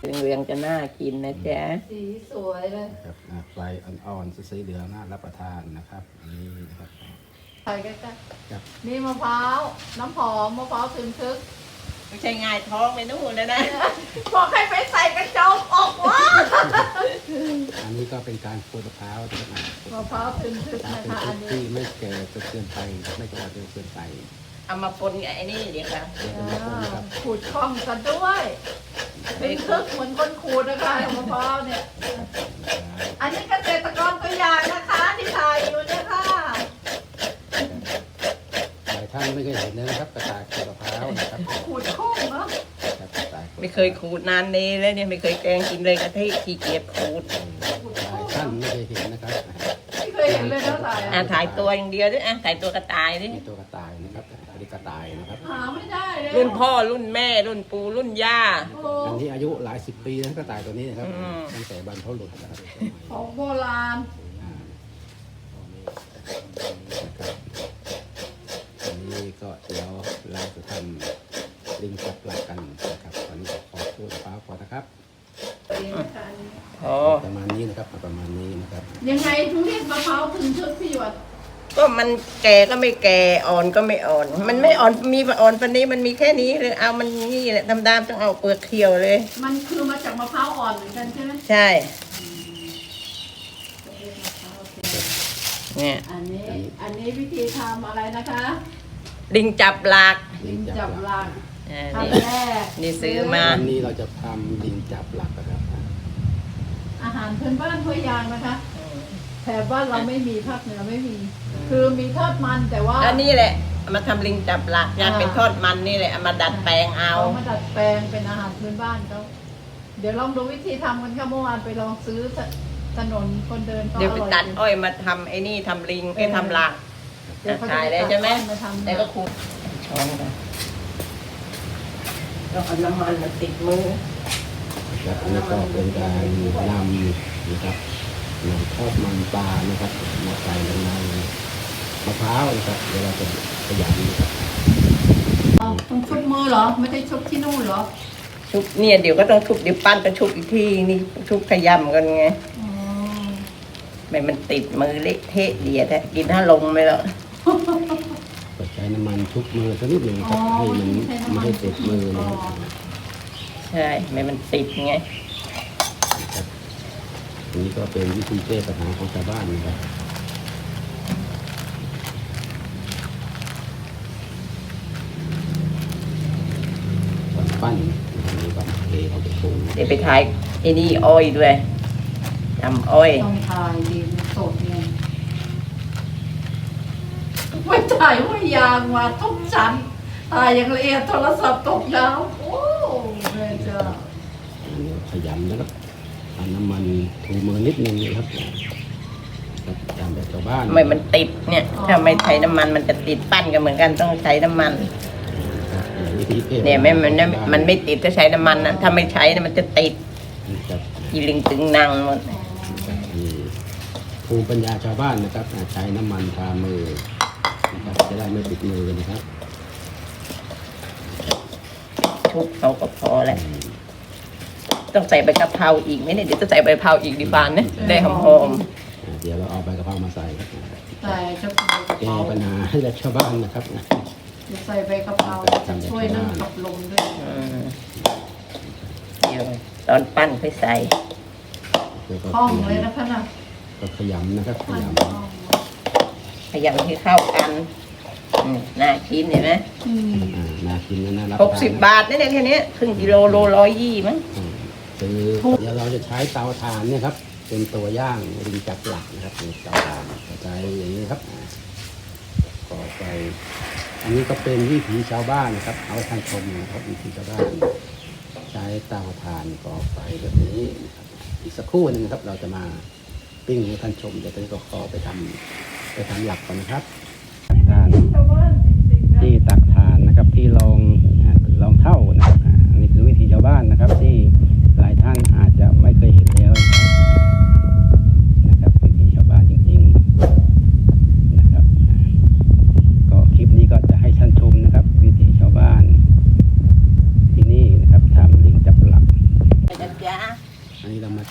เหลืองๆจะน่ากินนะจ๊ะสีสวยเลยครับอ่าไฟอ่อนๆสีเหลืองน่ารับประทานนะครับนี่นะครับใส่ใกล้ครับๆนี่มะพร้าว น้ำหอม มะพร้าวถึงทึก ไม่ใช่ง่ายท้องไปนู่นเลยนะ บอกให้ไปใส่กระจกออกว่าอันนี้ก็เป็นการขูดมะพร้าวนะครับอ่ามะพร้าวถึงทึกถ้านะเป็นคะชุอัดนนี้ที่ไม่แก่จนเกินไปไม่กระจนเกินไปเอามาปนกับไอ้นี่เดี๋ยวครับเดี๋ยวเป็นมะพร้าวนะครับ ขูดคล่องกันด้วย ถึงทึกเหมือนคนขูดนะคะมะพร้าวเนี่ย อันนี้เกษตรกรตัวอย่างนะคะที่ถ่ายอยู่เนี่ยค่ะหลายท่านไม่เคยเห็นนะครับกระต่ายขูดมะพร้าวนะครับขูดคล่องเนาะครับกระต่ายขูดไม่เคยขูดนานนี้แล้วเนี่ยไม่เคยแกงกินเลยกะทิขี้เกียจขูดหลายท่านไม่เคยเห็นนะครับไม่เคยเห็นเลยนะถ่ายอะถ่ายตัวอย่างเดียวด้วยอะถ่ายตัวกระต่ายดิมีตัวกระต่าย รุ่นพ่อรุ่นแม่ รุ่นปู่รุ่นย่าโอ้อันนี้อายุหลายสิบปีนะกระต่ายตัวนี้นะครับอืม ตั้งแต่บรรพบุรุษนะครับของโบราณอ่าอันนี้ก็เดี๋ยวเราจะทำลิงจับหลักกันนะครับตอนนี้ก็ขอพูดฟ้าพอนะครับพอประมาณนี้นะครับประมาณนี้นะครับยังไงทุเรียนมะพร้าวถึงชุดพี่หยดก็มัน แก่ก็ไม่แก่อ่อนก็ไม่อ่อน มันไม่อ่อนมีอ่อนปันนี้มันมีแค่นี้เลยเอามันนี่แหละดำๆต้องเอาเปลือกเขียวเลย มันคือมาจากมะพร้าวอ่อนเหมือนกันใช่ไหมใช่เนี่ยอันนี้อันนี้วิธีทำอะไรนะคะลิงจับหลักลิงจับหลักอ่าขั้นนี่แรกนี่ซื้อมาวันนี้เราจะทำลิงจับหลักนะครับอาหารพื้นบ้านถ้วยยางนะคะ แถบบ้านเราไม่มีภาคเหนือไม่มี คือมีทอดมันแต่ว่าอันนี้แหละเอามาทำลิงจับหลักอยากอ่าเป็นทอดมันนี่แหละเอามาดัดแปลงเอาเอา มาดัดแปลงเป็นอาหารพื้นบ้านเขาเดี๋ยวลองดูวิธีทำกันค่ะเมื่อวานไปลองซื้อถถนนคนเดินก็เดี๋ยวอไปร่อยตัดจริงอ้อยมาทำไอ้นี่ทำลิงไอ้ทำหลักเดี๋ยวเขาจะขายแล้วใช่ไหมมาทำแล้วก็ขูดช้อนไปต้องเอาน้ำมันมาติดมือครับอันนี้ก็เป็นการนำนะครับ นำทอดมันปลานะครับมาใส่ในมะพร้าวนะครับเดี๋ยวเราจะขยำนะครับอ๋อต้องชุบมือเหรอ ไม่ได้ชุบที่นู่นเหรอ ชุบเนี่ยเดี๋ยวก็ต้องชุบเดี๋ยวปั้นไปชุบอีกทีนี่ชุบขยำกันไงอ๋อไม่มันติดมือเละเทะเดียดอะกินถ้าลงไปแล้วก็ใช้น้ำมันทุกมือสักนิดหนึ่งนะครับให้มันไม่ให้ติดมือนะครับใช่ไม่มันติดไงอั นนี้ก็เป็นวิธีแก้ปัญหาของชาวบ้านนะครับปั้นอันนี้ก็เทเอาไปปรุงเดี๋ยวไปถ่ายไอ้นี่อ้อยด้วยทำอ้อย ต้องถ่ายดีมันสดไงไม่ถ่ายว่ายางมาทุกชั้นถ่ายอย่างละเอียดโทรศัพท์ตกดาวโอ้แม่เจ้าอันนี้ขยำนะครับเอาน้ำ มันถูมือนิดนึงนะครับครับตามแบบชาวบ้านทำไมมันติดเนี่ยถ้าไม่ใช้น้ำมันมันจะติดปั้นกันเหมือนกันต้องใช้น้ำมันครับวิธีแก้เนี่ยไม่มันไม่ปัญหามันไม่ติดถ้าใช้น้ำมันนะถ้าไม่ใช้นะมันจะติดนะครับยีลิงตึงนางหมดมีภูมิปัญญาชาวบ้านนะครับใช้น้ำมันทามือนะครับจะได้ไม่ติดมือนะครับชุบเขาก็พอแล้ว ต้องใส่ใบกะเพราอีกไหมเนี่ยเดี๋ยวจะใส่ใบกะเพราอีกดีกว่านะได้หอมอ่าเดี๋ยวเราเอาใบกะเพรามาใส่ครับใส่กะเพราแก้ปัญหาให้กับชาวบ้านนะครับจะใส่ใบกะเพราจะช่วยเรื่องขับลมด้วยๆอืมเดี๋ยวตอนปั้นค่อยใส่ แล้วก็คล่องเลยนะคะน่ะก็ขยำนะครับขมันยคล่องขยำให้เข้ากันอืมน่ากินเห็นไหมอืมำอ่าน่ากินและน่ารับหกสิบบาทนี่เนี่ยแค่เนี้ยครึ่งกิโลโลร้อยยี่มั้งอืม คือเดี๋ยวเราจะใช้เตาถ่านเนี่ยครับ เป็นตัวย่างริมจักรหลักนะครับเตาถ่านใช้อย่างนี้ครับก่อไฟอันนี้ก็เป็นวิถีชาวบ้านนะครับ เอาท่านชมนะครับวิถีชาวบ้าน ใช้เตาถ่านก่อไฟแบบนี้นะครับอีกสักครู่หนึ่งครับ เราจะมาปิ้งให้ท่านชมเดี๋ยวตอนนี้ก็ขอไปทำไปทำหลักก่อนนะครับถ่าน ชาวบ้านจริงๆนะ ที่ตักฐานนะครับที่ลองอ่าลองเท่านะครับอ่าอันนี้คือวิธีชาวบ้านนะครับ ที่หลายท่านอาจจะไม่เคยเห็นแล้วนะครับวิธีชาวบ้านจริงๆนะครับอ่าก็คลิปนี้ก็จะให้ท่านชมนะครับ วิธีชาวบ้าน ที่นี่นะครับทำลิงจับหลัก จะ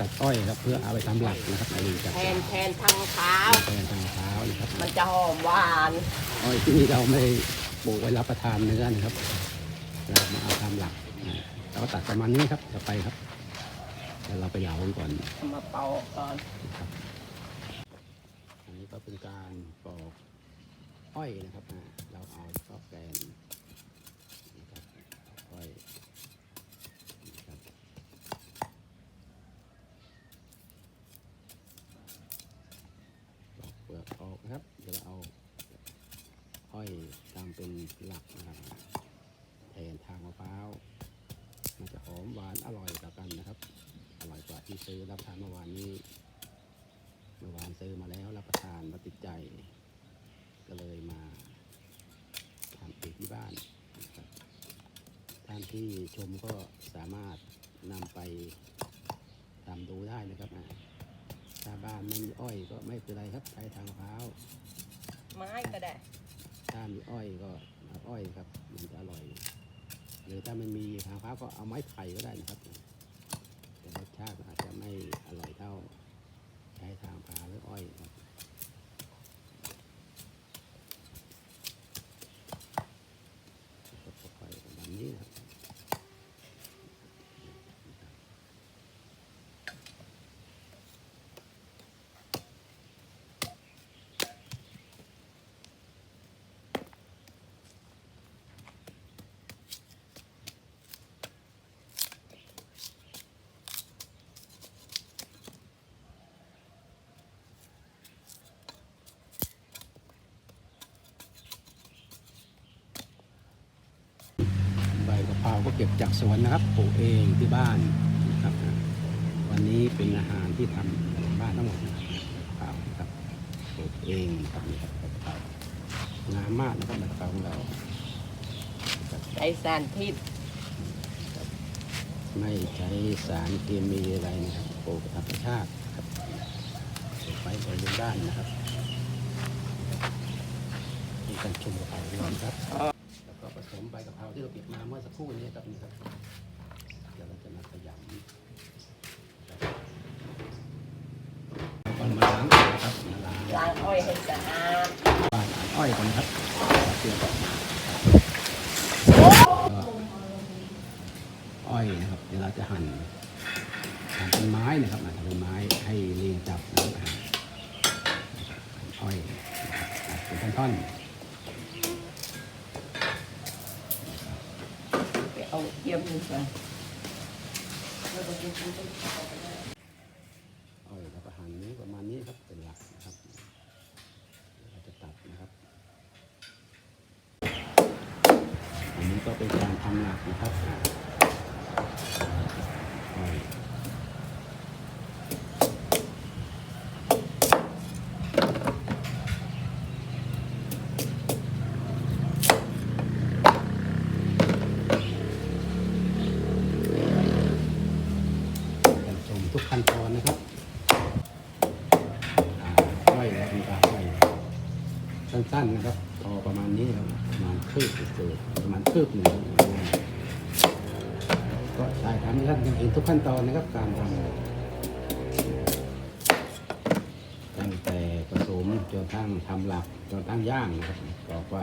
ตัดอ้อยครับ เพื่อเอาไปทำหลักนะครับในจาก แทนแทนทางเท้า แทนทางเท้านะครับ มัน จะหอมหวานอ้อยที่เราไม่ปลูกไว้รับประทานเนื้อนะครับเรามาเอาทำหลักนะเราก็ตัดประมาณนี้ครับจะไปครับเดี๋ยวเราไปเหลากันก่อนเอามาเป่าก่อนนะครับอันนี้ก็เป็นการปอกอ้อยนะครับอ่าเราเอาข้าวแกนนะครับอ้อยนะครับปอกเปลือกออกนะครับ เดี๋ยวเราเอาอ้อย ตามเป็นหลักนะครับแทนทางมะพร้าวมันจะหอมหวานอร่อยต่อกันนะครับ อร่อยกว่าที่ซื้อรับประทานเมื่อวานนี้เมื่อวานซื้อมาแล้วรับประทานมาติดใจ ก็เลยมาทำเองที่บ้านนะครับท่านที่ชมก็สามารถนำไปทำดูได้นะครับอ่าถ้าบ้านไม่มีอ้อยก็ไม่เป็นไรครับใช้ทางมะพร้าวไม้ก็ได้ ถ้ามีอ้อยก็เอ้อยครับมันจะอร่อยหรือถ้ามันมีทางฟ้าก็เอาไม้ไผ่ก็ได้นะครับแต่รสชาติอาจจะไม่อร่อยเท่า ใช้ทางพาหรืออ้อยครับก็ค่อยๆแบบนี้นะครับใบกะ เพราก็เก็บจากสวนนะครับปลูกเองที่บ้านนะครับ วันนี้เป็นอาหารที่ทำในบ้านทั้งหมดนะครับกะเพรานะครับปลูกเองครับนี่ครับกะเพรางามมากนะครับกะเพราของเรานะครับใจสารพิษไม่ใช้สารเคมีอะไรนะครับปลูกธรรมชาติครับปลูกไว้บริเวณบ้านนะครับมีการชมกะเพราด้วยนะครับแล้วก็ผสม ใบกะเพราที่เราเก็บมาเมื่อสักครู่นี้ครับนี่ครับเดี๋ยวเราจะมาขยำก่อนมาล้างก่อนนะครับมาล้างล้างอ้อยให้สะอาดบ้านอ่านอ้อยก่อนครับเตรียมก่อนอ้อยนะครับ เดี๋ยวเราจะหั่นหั่นเป็นไม้นะครับหั่นเป็นไม้ให้เรียงจับนะครับอ้อยนะครับตัดเป็นท่อนไ Спасибо. อ้อยนะครับมีการอ้สั้นๆนะครับพอประมาณนี้ครับประมาณคืบเศษๆประมาณคืบหนึ่งก็ใช่ทำท่านเห็นทุกขั้นตอนนะครับการทำตั้งแต่ผสมจนทั้งทำหลักจนทั้งย่างนะครับก่อไฟ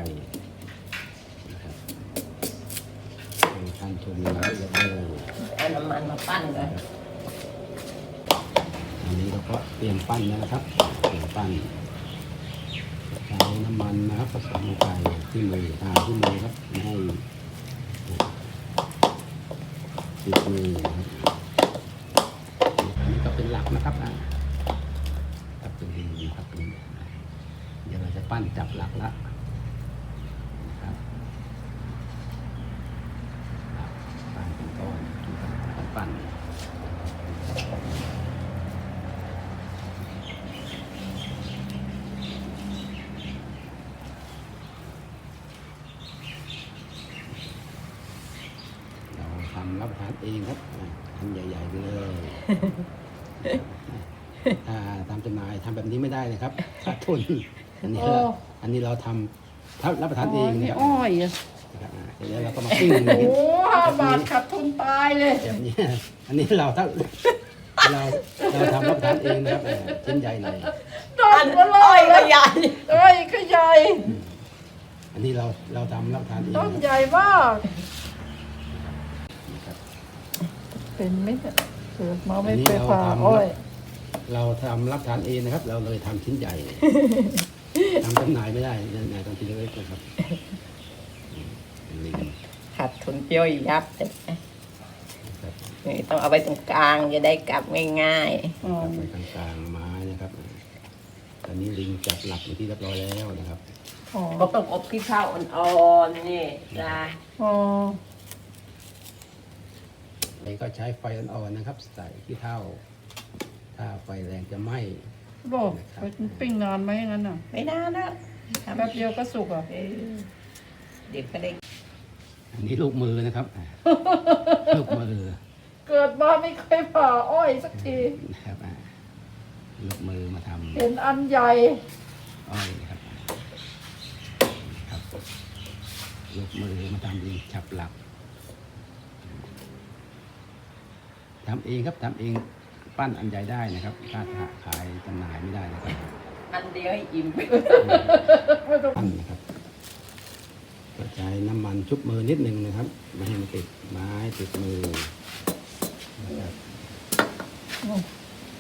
นะครับท่านชมแล้วเรียบร้อยเอาน้ำมันมาปั้นก่อน นี้เราก็เตรียมปั้นแล้วนะครับเตรียมปั้นใช้น้ำมันนะครับผสมลงไปที่มือทาที่มือครับให้ติดมือนะครับอันนี้ก็เป็นหลักนะครับนะครับเป็นดีนะครับเป็นเดี๋ยวเราจะปั้นจับหลักละนะครับปั้นเป็นก้อนนะครับปั้น เราทำรับประทานเองครับอ่าทำใหญ่ๆไปเลยถ้าทำจำหน่ายทำแบบนี้ไม่ได้เลยครับขาดทุนอันนี้เราอันนี้เราทำถ้ารับประทานเองเนี่ยอ้อยอะนะครับอ่าเดี๋ยวเราก็มาปิ้งอย่างโอ้นี้ห้าบาทขาดทุนตายเลยแบบนี้อันนี้เราถ้าเราเราทำรับประทานเองนะครับเออชิ้นใหญ่หน่อยต้นก็เลอ้อยยก็ใหญ่อ้อยก็ใหญ่อันนี้เราเราทำรับประทานเองต้นนะใหครับญ่มาก นะครับ เป็นไหมเนี่ยเกิดมาไม่เคยผ่าอ้อยเราทำรับประทานเองนะครับ เราเลยทำชิ้นใหญ่ทำจำหน่ายไม่ได้นายทำชิ้นเล็กๆนะครับอืมลิงขาดทุนย่อยยับเลยนะครับนี่ต้องเอาไว้ตรงกลางจะได้กลับง่ายอ๋อตัดไปกลางๆไม้นะครับตอนนี้ลิงจับหลักอยู่ที่เรียบร้อยแล้วนะครับอ๋อๆก็ต้องอบขี้เถ้าอ่อนๆนี่จ้าอ๋อ ไอ้ก็ใช้ไฟอ่อนๆนะครับ ใส่ขี้เถ้าถ้าไฟแรงจะไหม้ บอกไปปิ้งนานไหมงั้นอะไม่นานนะทำแป๊บเดียวก็สุกอะเออเดี๋ยวก็ได้อันนี้ลูกมือนะครับลูกมือเกิดมาไม่เคยผ่าอ้อยสักที นะครับอ่าลูกมือมาทำ เห็นอันใหญ่อ้อยนะครับครับลูกมือมาทำลิงจับหลัก ทำเองครับทำเองปั้นอันใหญ่ได้นะครับถ้าขายจำหน่ายไม่ได้นะครับอันเดียวให้อิ่มไม่ต้องปั้นนะครับก็ใช้น้ำมันชุบมือนิดนึงนะครับไม่ให้มันติดไม้ติดมือนะครับ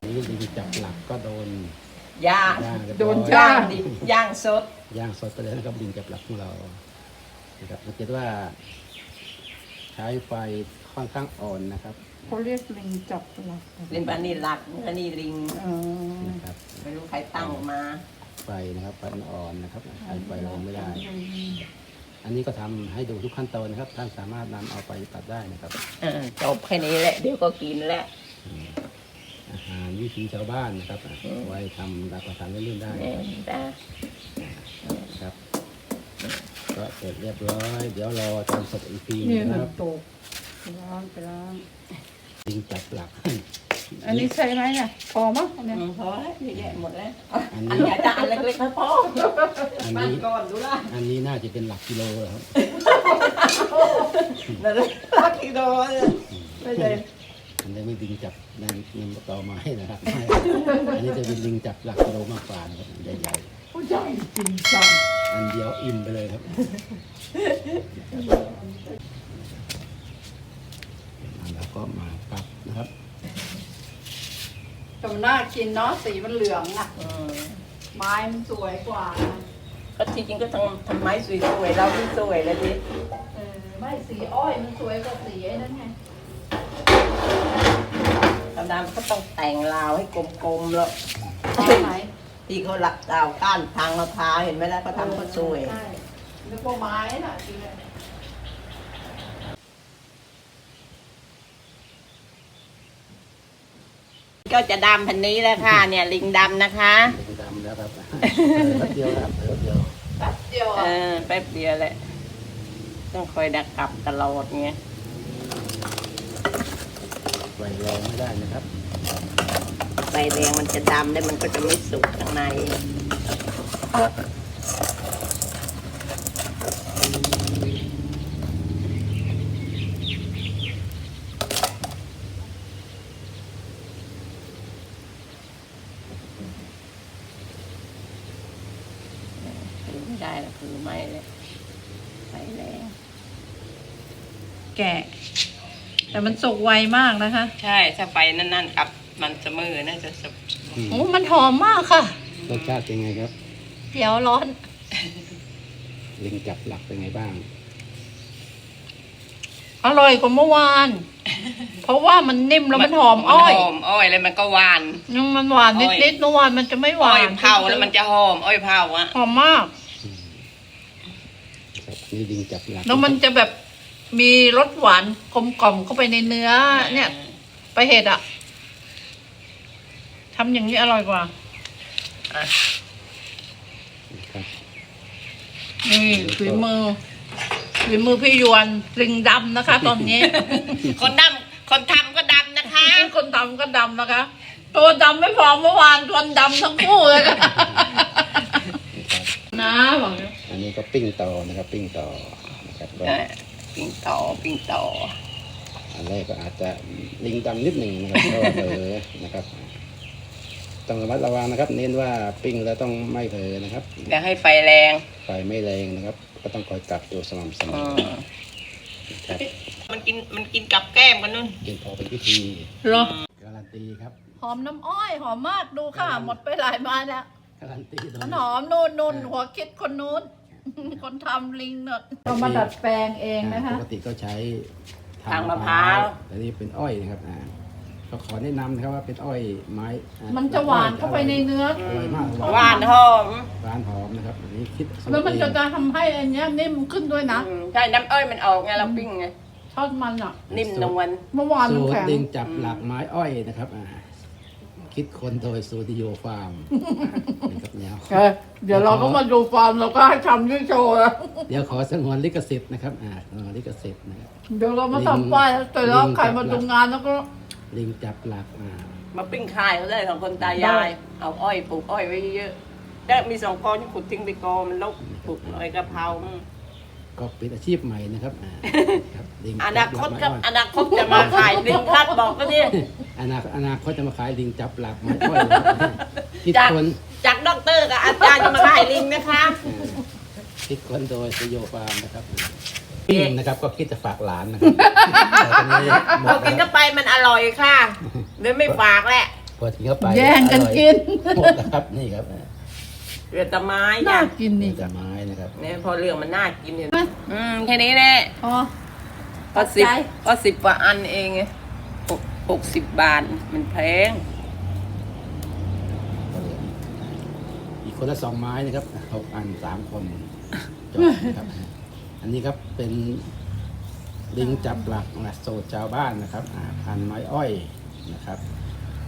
นี่ลิงจับหลักก็โดนย่างย่างเรียบร้อยโดนย่าย่างงดิบย่างสดย่างสดไปเลยนะครับลิงจับหลักของเรานะครับสังเกตว่า ใช้ไฟค่อนข้างอ่อนนะครับ เขาเรียกลิงจับหลักเล่นปลานี่หลักอันนี้ลิง อ๋อนะครับไม่รู้ใครตั้งมาไฟนะครับไฟอ่อนๆนะครับใช้ไฟแรงไม่ได้ อันนี้ก็ทำให้ดูทุกขั้นตอนนะครับ ท่านสามารถนำเอาไปตัดได้นะครับ เออจบแค่นี้แหละ เดี๋ยวก็กินแล้ว อาหารวิถีชาวบ้านนะครับไว้ทำรับประทานเล่นๆได้แม่จ้านะครับ ก็เสร็จเรียบร้อย เดี๋ยวรอตอนสดอีกทีนี่นะมัคนรับต กล้างไปล้างลิงจับหลักอันนี้ใช่ไหมเนี่ยพอมั้งอันเนี้ยอืมพอแล้วเยอะแยะหมดแล้วอันอันนี้ ใหญ่จะอันเล็กๆนะพ่ออันปั้นนี้ ก่อนดูละอันนี้น่าจะเป็นหลักกิโลแล้วครับนั่นแหละลักกิโลเลยไม่ใช่อันนี้ไม่ลิงจับในในต่อไม้นะครับไม่อันนี้จะเป็นลิงจับหลักกิโลมากกว่านะครับใหญ่ผู้ใหญ่จริงจังๆอันเดียวอิ่มไปเลยครับ แล้วก็มาปรับนะครับแต่มันน่ากินเนาะสีมันเหลืองอะอืมไม้มันสวยกว่านะก็จริงๆก็ทำทำไม้สวยๆเราที่สวยแล้วดิเออไม่สีอ้อยมันสวยกว่าสีไอ้นั่นไงธรรมดามันก็ต้องแต่งราวให้กลมๆแล้วตอนไหนที่เขาหลักราวก้านทางมะพร้าวเห็นไหมล่ะเขาทำก็สวย ใช่นึกว่าไม้น่ะจริงเลย ก็จะดำพันนี้แล้วค่ะ เนี่ยลิงดำนะคะลิงดำแล้วครับแป๊บเดียวครับแป๊บเดียวแป๊บเดียวเออะอแป๊บเดียวแหละต้องคอยดักกลับตลอดเงี้ยไฟแรงไม่ได้นะครับใบแดงมันจะดำได้วมันก็จะไม่สุกข้างในไม่ได้ห รอกคือไม่เลยไฟแรงแกะ แต่มันสุกไวมากนะคะใช่ถ้าไฟนั่นๆกับมันเสมอน่าจะสุกโอ้มันหอมมากค่ะ รสชาติเป็นไงครับเดี๋ยวร้อน ลิงจับหลักเป็นไงบ้าง อร่อยกว่าเมื่อวาน เพราะว่ามันนิ่มแล้วมันหอมอ้อยหอมอ้อยแล้วมันก็หวานยังมันหวานอ้อย นิดๆเมื่อวานมันจะไม่หอ้วาอยนเผาแล้วมันจะหอมอ้อยเผาอะหอมมากครับ นี่ลิงจับหลักแล้วมันจะแบบมีรสหวานกลมกล่อมเข้าไปในเนื้อ เนี่ย ไปเห็ดอะทำอย่างนี้อร่อยกว่าครับนี่ฝีมือฝีมือพี่ยวนลิงดำนะคะ ตอนนี้ คนดำคนทำก็ดำนะคะ คนดำก็ดำนะคะ ตัวดำไม่พอเมื่อวานตัวดำทั้งคู่เลยค่ะ นะครับนะบอกเลยอันนี้ก็ปิ้งต่อนะครับ ปิ้งต่อนะครับก็ปิ้งต่อปิ้งต่อออันแรกก็อาจจะลิงดำนิดหนึ่งนะครับเพราะว่าเผลอนะครับต้องระมัดระวังนะครับ เน้นว่าปิ้งแล้วต้องไม่เผลอนะครับอย่าให้ไฟแรง ไฟไม่แรงนะครับ ก็ต้องคอยกลับตัวสม่ำเสมอือมครับมันกินมันกินกับแก้มกันนู่นกินพอเป็นพิธีเหรอการันตีครับ หอมน้ำอ้อย หอมมากดูค่ะ หมดไปหลายไม้แล้ว การันตีโดยมันหอมนูนนูนหัวคิดคนนู้น คนทำลิงเนอะเรามาดัดแปลงเองนะคะ ปกติก็ใช้ทางมะพร้าว แต่นี่เป็นอ้อยนะครับอ่าก็ขอแนะนำนะครับว่าเป็นอ้อยไม้อ่มันจะหวานเข้าไปในเนื้อ อร่อยมากหวานหอมหวานหอมนะครับอันนี้คิดสูตรแล้วมันจะเองจะทำให้อันเนี้ยนิ่มขึ้นด้วยนะ อืมใช่น้ำอ้อยมันออกไงเราปิ้งไงทอดมันอะ นิ่มนวลเมื่อวานสูมันตรแข็งดิงจับหลักไม้อ้อยนะครับอ่า คิดคนโดยสูติโยฟาร์มนี่ครับเนี่ยเออเดี๋ยวเราก็มาดูฟาร์มเราก็ให้ทำที่โชว์แล้วเดี๋ยวขอสงวนลิขสิทธิ์นะครับอ่าสงวนลิขสิทธิ์นะครับเดี๋ยวเรามาทำป้ายแล้วแต่แล้วใครมาดูงานแล้วก็ลิงจับหลักอ่ามาปิ้งคายเขาได้สองคนตายาย เอาอ้อยปลูกอ้อยไว้เยอะๆแต่มีสองกอที่ขุดทิ้งไปกอมันลกปลูกอ้อยกะเพราอืมก็เป็นอาชีพใหม่นะครับอ่าครับลิงอจันาบคหลัตกไม้ครับอ้อยอนาคตจะมาขายลิงคัดบอกก็เนี่ย อนาคตอนาคตจะมาขายลิงจับหลักไม้อ้อยนะครับคิดจากคนจากด็อกเตอร์กับอาจารย์จะมาขายลิงนะคะอ่าคิดคนโดยสโยฟาร์มนะครับปิ้งนะครับก็คิดจะฝากหลานนะครับแต่ตอนนี้หมพอดกินแล้วเข้าไปมันอร่อยค่ะเลยไม่ฝากแหละพอกินเข้าไปแย่งกันกินหมดแล้วครับนี่ครับเรือแตะไม้น่าจ้ะกินนี่จะไม้นะครับเนี่ยพอเรื่องมันน่ากินเนี่ยอืมแค่นี้แหละอ๋อก็สิบใจก็สิบกว่าอันเองไง หกหกสิบบาท มันแพง อีกคนละสองไม้นะครับหกอันสามคนจบนะครับ อันนี้ครับเป็นลิงจับหลักนะโซชาวบ้านนะครับอ่าพันไม้อ้อยนะครับ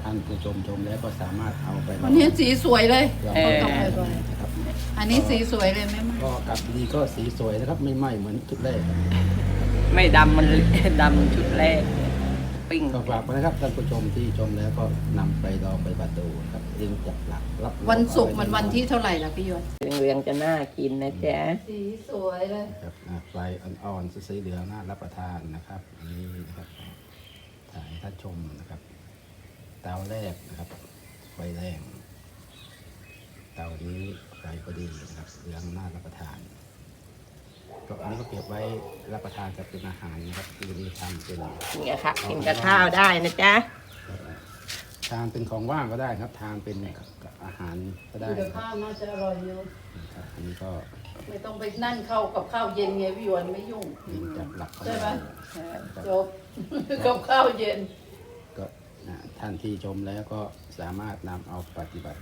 ท่านผู้ชมชมแล้วก็สามารถเอาไปวันนี้สีสวยเลย ลองเออ ทำได้นะครับ อันนี้สีสวยเลยไหมมาก็กลับดีก็สีสวยนะครับ ไม่ไหม้เหมือนชุดแรกครับไม่ดำมัน ดำชุดแรก ปิ้ง ก็ฝากไว้นะครับท่านผู้ชมที่ชมแล้วก็นำไปลองไปบัดดูครับลิงจับหลักรับรองวันศุกร์มันวันที่เท่าไหร่ล่ะพี่ยศเหลืองๆจะน่ากินนะจ๊ะสีสวยเลย ครับอ่าไฟอ่อนๆสีเหลืองน่ารับประทานนะครับอันนี้นะครับถ่ายให้ท่านชมนะครับ เตาแรกนะครับ ไฟแรงเตานี้ไฟพอดีนะครับเหลืองน่ารับประทาน ก็อันนี้ก็เก็บไว้รับประทานกับเป็นอาหารนะครับที่วันนี้ทำเป็นนี่ค่ะกินกับข้าวได้นะจ๊ะทานเป็นของว่างก็ได้ครับ ทานเป็นกับอาหารก็ได้คุณครับภาพน่าจะอร่อยอยู่ครับอันนี้ก็ไม่ต้องไปนั่นเข้ากับข้าวเย็นไงพี่ยวนไม่ยุ่งลิงจับหลักใช่ไหมครับจบกับข้าวเย็นก็อ่าท่านที่ชมแล้วก็สามารถนำเอาปฏิบัติ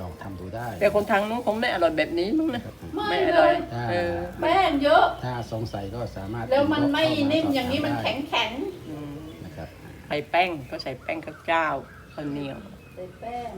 ลองทำดูได้แต่คนทางนู้นคงไม่อร่อยแบบนี้มั้งนะ ครับไม่ไม่อเลร่อยย ถ้าเออ แป้งเยอะ ถ้าสงสัยก็สามารถแล้วมันไม่เข้าานิ่มสบอย่างนี้มันถแข็งแข็งอืมนะครับ ใส่แป้งก็ใส่แป้งข้าวเจ้าข้าวเหนียว ๆใส่แป้ง